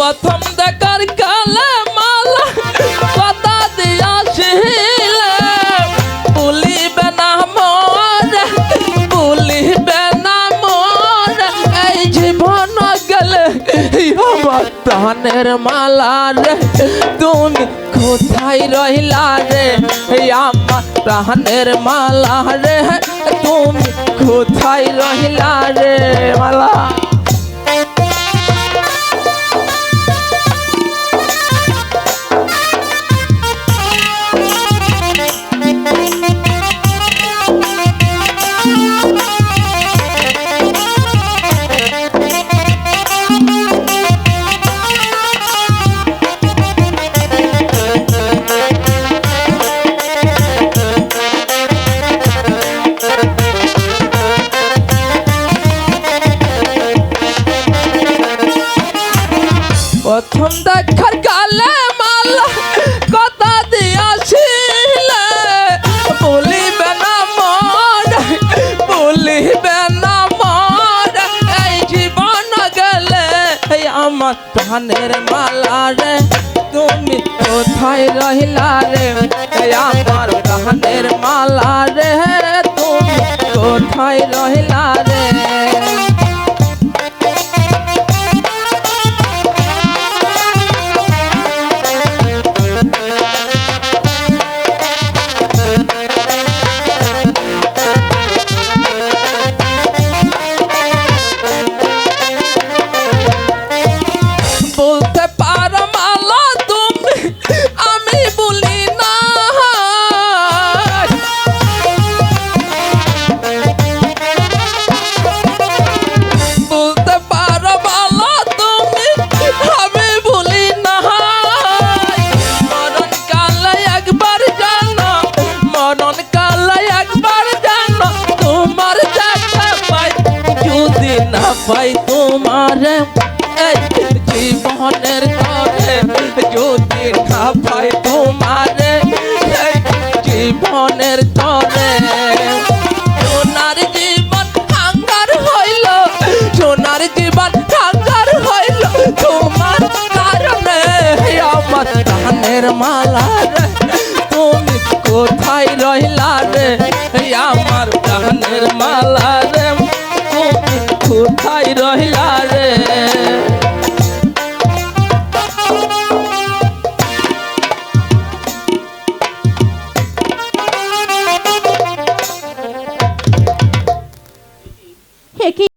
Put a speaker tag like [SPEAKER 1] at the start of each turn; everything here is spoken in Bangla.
[SPEAKER 1] প্রথম দেখার কালে মালা কথা দিয়াছিলে বলিবে না মরে বলিবে না মরে এই জীবন গেলে আমার প্রাণের মালা রে। তুমি কোথায় রহিলা রে? আমার প্রাণের মালা রে। তুমি কোথায় রহিলা রে মালা? প্রথম দেখার কালে মালা কথা দিয়াছিলে। বলিবে না মন, বলিবে না মন, এই জীবন গেলে আমার প্রাণের মালা রে। তুমি কোথায় রহিলা রে? আমার পাই তোমার জীবনের তরে, যদি না পাই তোমার জীবনের তরে। সোনার জীবন হাঙ্গার হইল, সোনার জীবন হাঙ্গার হইল, তোমার কারণে আমার কানের মালা তুমি কোথায় রহিলা রে? আমার কানের মালা রে। কোথায় রহিলা রে?